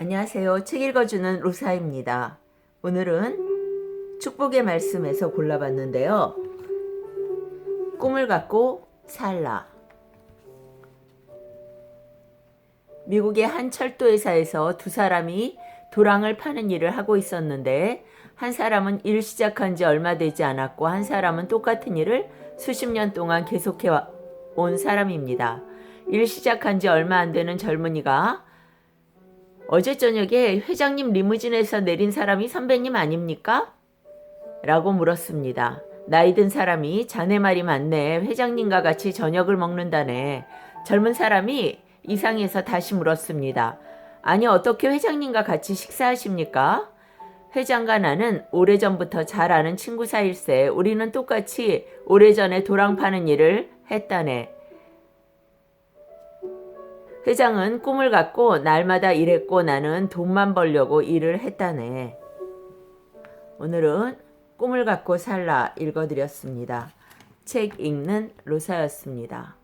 안녕하세요. 책 읽어주는 로사입니다. 오늘은 축복의 말씀에서 골라봤는데요. 꿈을 갖고 살라. 미국의 한 철도회사에서 두 사람이 도랑을 파는 일을 하고 있었는데 한 사람은 일 시작한 지 얼마 되지 않았고 한 사람은 똑같은 일을 수십 년 동안 계속해 온 사람입니다. 일 시작한 지 얼마 안 되는 젊은이가 어제 저녁에 회장님 리무진에서 내린 사람이 선배님 아닙니까? 라고 물었습니다. 나이 든 사람이 자네 말이 맞네. 회장님과 같이 저녁을 먹는다네. 젊은 사람이 이상해서 다시 물었습니다. 아니, 어떻게 회장님과 같이 식사하십니까? 회장과 나는 오래전부터 잘 아는 친구 사일세. 우리는 똑같이 오래전에 도랑 파는 일을 했다네. 회장은 꿈을 갖고 날마다 일했고 나는 돈만 벌려고 일을 했다네. 오늘은 꿈을 갖고 살라 읽어드렸습니다. 책 읽는 로사였습니다.